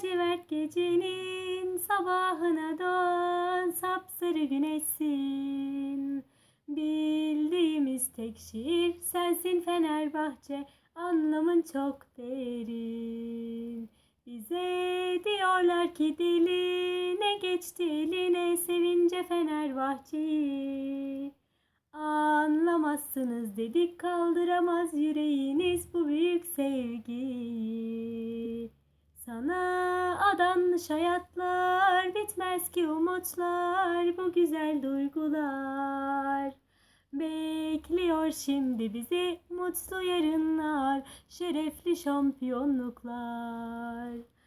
lacivert gecenin sabahına don sapsarı güneşsin. Bildiğimiz tek şiir sensin Fenerbahçe anlamın çok derin. Bize diyorlar ki diline geçti eline sevince Fenerbahçe'yi. Anlamazsınız dedik kaldıramaz yüreğiniz bu büyük sevgiyi. Sana adanmış hayatlar bitmez ki umutlar bu güzel duygular. Bekliyor şimdi bizi mutlu yarınlar, şerefli şampiyonluklar. La la